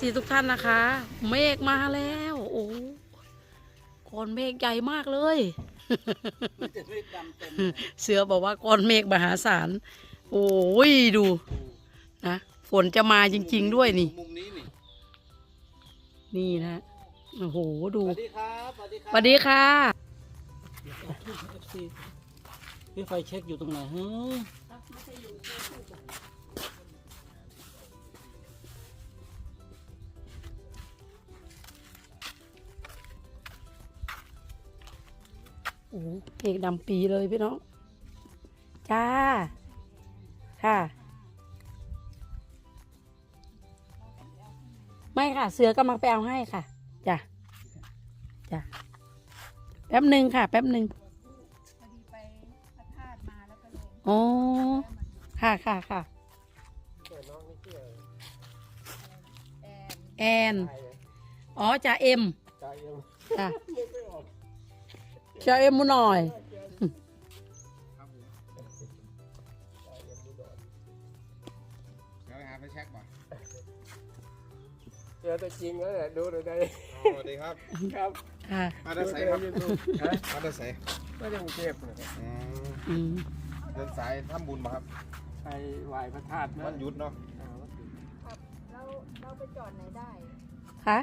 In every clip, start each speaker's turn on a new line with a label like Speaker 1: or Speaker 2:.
Speaker 1: สีทุกท่านนะคะ เมฆมาแล้ว โอ้ก้อนเมฆใหญ่มากเลย
Speaker 2: จะไม่ดำเต็ม
Speaker 1: เสือบอกว่าก้อนเมฆมหาศาล โอ้ยดูนะฝนจะมาจริง ๆ ด้วยนี่
Speaker 2: มุมนี้นี่
Speaker 1: นี่นะโอ้โหดู
Speaker 2: สวัสดีครับสวัสดีครั
Speaker 1: สวัสดีค่ะ
Speaker 2: พี่ไฟเช็คอยู่ตรงไหนฮะ
Speaker 1: อ้โหเมฆดำปีเลยพี่น้อง จ้า ค่ะ ไม่ค่ะ เสือกำลังไปเอาให้ค่ะ จ้ะ จ้ะ แป๊บหนึ่งค่ะ แป๊บหนึ่ง
Speaker 3: พอดีไปพระธาตุมาแล้วก็ลง
Speaker 1: อ๋อค่ะค่ะค่ะ
Speaker 3: แอน
Speaker 1: แอน อ๋อจ่าเอ็มจ้ะ จ่าเอ็มมูหน่อย
Speaker 4: เดี๋ยวไปหาไปเช็คก่อน
Speaker 5: เจอตัวจริงแล้วเนี่ยดูดูได้
Speaker 4: สวัสดีครับ
Speaker 5: ครับ
Speaker 1: ค่ะ
Speaker 4: มาเดินสายครับ
Speaker 5: ดูดูฮะ
Speaker 4: มาเดินสาย
Speaker 5: ก็ยังเทพนะครับ
Speaker 4: อืม
Speaker 1: อืม
Speaker 4: เดินสายทำบุญมาครับ
Speaker 5: ไปไหว้พระธาตุนะ
Speaker 4: วันหยุดเนาะ
Speaker 5: อ่าวันหยุด
Speaker 3: ครับเราเราไปจอดไหนได้
Speaker 1: ค่ะ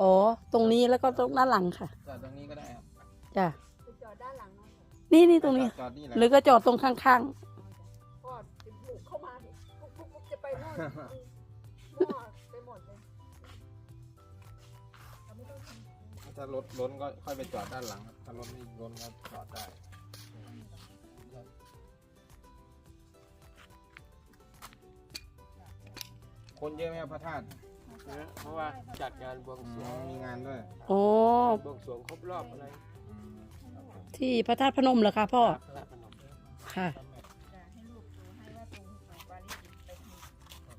Speaker 3: อ๋อ
Speaker 1: ตรงนี้แล้วก็ตรงด้านหลังค่ะ
Speaker 4: จอดตรงนี้ก็ได้ครับ
Speaker 1: จ้ะ
Speaker 3: ไปจอดด้านหลังนั่นเหรอ
Speaker 1: นี่นี่ตรงนี้
Speaker 4: จอดนี่แหละ
Speaker 1: หรือก็จอดตรงข้าง
Speaker 3: พ่อจะบุกเข้ามาดิปุ๊บปุ๊บปุ๊บจะไปโน่นมั่วไปหมดเลยเราไม่ต้องทำ
Speaker 4: ถ้ารถล้นก็ค่อยไปจอดด้านหลังครับถ้ารถไม่ล้นก็จอดได้คนเยอะไหมครับพระธาตุ
Speaker 5: นะเพราะว่าจัดงานบวง
Speaker 4: อื
Speaker 5: สรวง
Speaker 4: มมีงานด้วย
Speaker 1: ๆอ๋อ
Speaker 5: บวงสรวงครบรอบอะไร
Speaker 4: อืม
Speaker 1: ที่พระธาตุพนมเหรอคะพ่อ
Speaker 5: พระพนม
Speaker 1: ค่ะ
Speaker 3: จะให้ลูกดูให้ว่าตรงของวารีไปทาง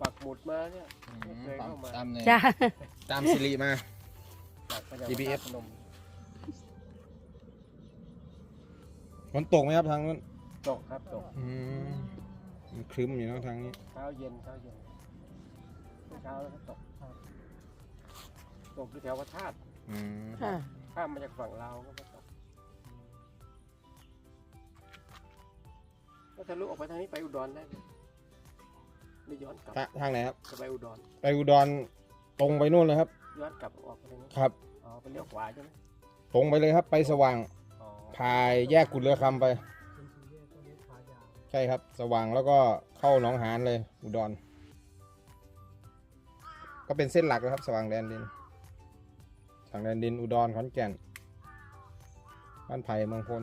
Speaker 5: ปักหมุดมาเนี่ย
Speaker 4: อืม
Speaker 5: เคยเข้ามา
Speaker 4: ตามเลย
Speaker 1: จ้า
Speaker 4: ตามสิริมา
Speaker 5: จากพระเจ้า
Speaker 4: GPS
Speaker 5: พระธาตุพนม
Speaker 4: ฝนตกไหมครับทางนู้น
Speaker 5: ตกครับตก
Speaker 4: อืมมันครึ้มอยู่เนอะทางนี้
Speaker 5: เช้าเย็นเช้าเย็น เมื่อเช้าแล้วก็ตกตกที่แถวพระธาตุ
Speaker 4: อืม
Speaker 1: ค่ะ
Speaker 5: ข้ามมาจากฝั่งลาวก็มาตกก็ทะลุออกไปทางนี้ไปอุดรได้เลยไม่ย้อนกลับ
Speaker 4: ทะทางไหนครับ
Speaker 5: จะไปอุดร
Speaker 4: ไปอุดรตรงไปนู่นเลยครับ
Speaker 5: ย้อนกลับออกไปทางนี้
Speaker 4: ครับ
Speaker 5: อ๋อไปเลี้ยวขวาใช่ไหม
Speaker 4: ตรงไปเลยครับ ไปสว่าง
Speaker 5: อ๋อ
Speaker 4: พายแยกกุดเรือคำไป ใช่ครับ สว่างแล้วก็เข้าหนองหานเลย อุดร ก็เป็นเส้นหลักนะครับ สว่างแดนดินสว่างแดนดินอุดรขอนแก่น บ้านไผ่เมืองพล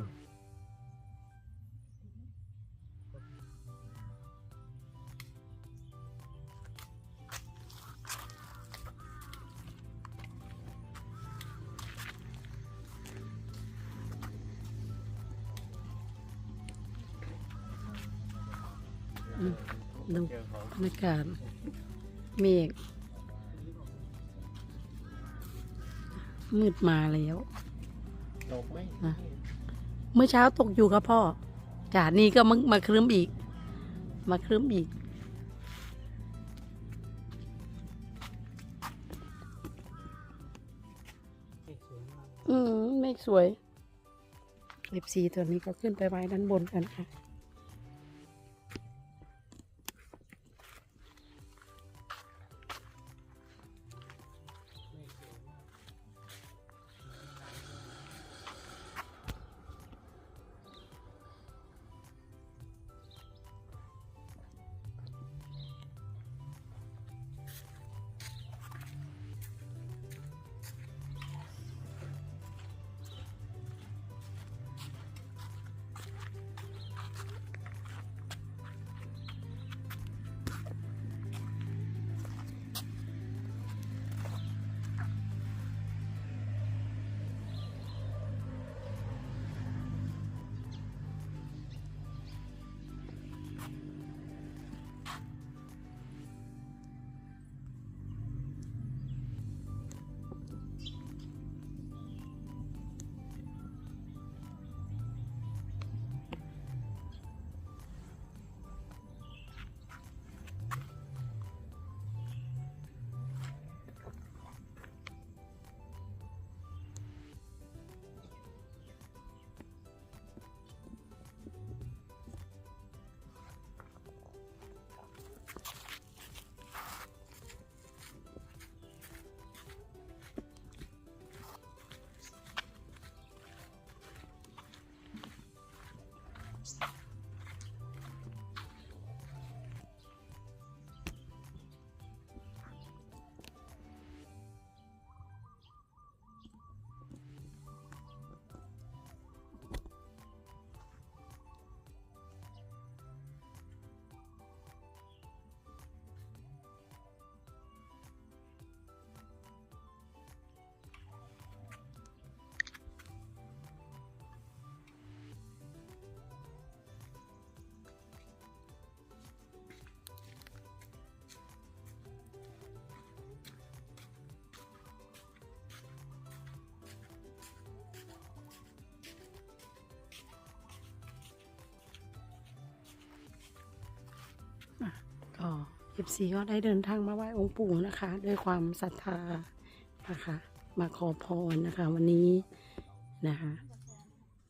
Speaker 1: ดู
Speaker 5: เจอของ
Speaker 1: บรรยากาศเมฆ มืดมาแล้ว
Speaker 5: ตกไหม
Speaker 1: นะเมื่อเช้าตกอยู่กับพ่อจ้านี่ก็มามาครึ้มอีก มาครึ้มอีก อืมเมฆสวยเอฟซีตัวนี้ก็ขึ้นไปไว้ด้านบนกันค่ะ
Speaker 5: เอ
Speaker 1: ฟซีก็ได้เดินทางมาไหว้องค์ปู่นะคะ ด้วยความศรัทธานะคะ มาขอพรนะคะ วันนี้นะคะ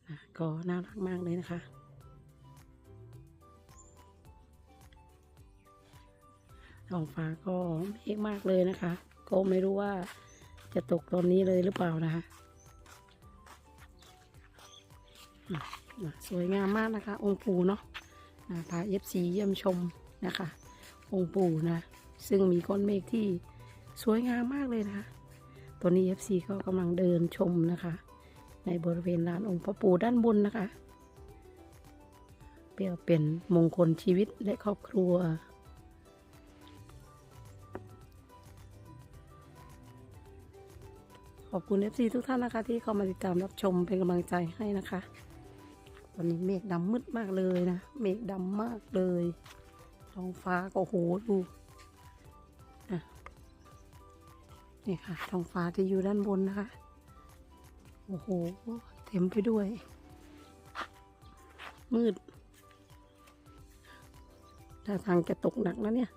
Speaker 1: นะก็น่ารักมากเลยนะคะท้องฟ้าก็เมฆมากเลยนะคะ ก็ไม่รู้ว่าจะตกตอนนี้เลยหรือเปล่านะคะสวยงามมากนะคะ องค์ปู่เนาะอะพาเอฟซีเยี่ยมชมนะคะ องค์ปู่นะ ซึ่งมีก้อนเมฆที่สวยงามมากเลยนะคะตอนนี้เอฟซีก็กำลังเดินชมนะคะ ในบริเวณลานองค์พระปู่ด้านบนนะคะเพื่อเป็นมงคลชีวิตและครอบครัว ขอบคุณ FC ทุกท่านนะคะ ที่เข้ามาติดตามรับชมเป็นกำลังใจให้นะคะตอนนี้เมฆดำมืดมากเลยนะ เมฆดำมากเลย ท้องฟ้าก็โหดูนี่ค่ะท้องฟ้าจะอยู่ด้านบนนะคะ โอ้โห เต็มไปด้วย มืดถ้าทางจะตกหนักนะเนี่ย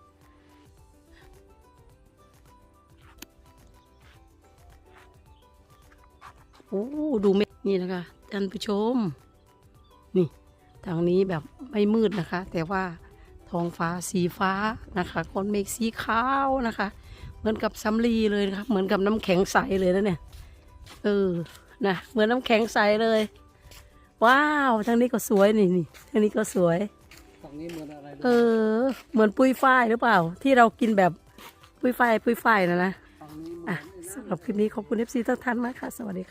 Speaker 1: โอ้ ดูเมฆนี่นะคะท่านผู้ชม นี่ ทางนี้แบบไม่มืดนะคะ แต่ว่า ท้องฟ้าสีฟ้านะคะก้อนเมฆสีขาวนะคะ เหมือนกับสำลีเลยนะคะเหมือนกับน้ำแข็งใสเลยนะเนี่ยเออนะเหมือนน้ำแข็งใสเลย ว้าวทางนี้ก็สวยนี่นี่ทางนี้ก็สวย
Speaker 2: ฝั่งนี้เหมือนอะไร
Speaker 1: เออ เหมือนปุ้ยฝ้ายหรือเปล่า ที่เรากินแบบปุ้ยฝ้ายปุ้ยฝ้ายนะนะ
Speaker 2: ฝั่งนี้เหมื
Speaker 1: อะ
Speaker 2: อน
Speaker 1: สำหรับคลิปนี้ขอบคุณเอฟซีทุกท่านมากค่ะ สวัสดีค่ะ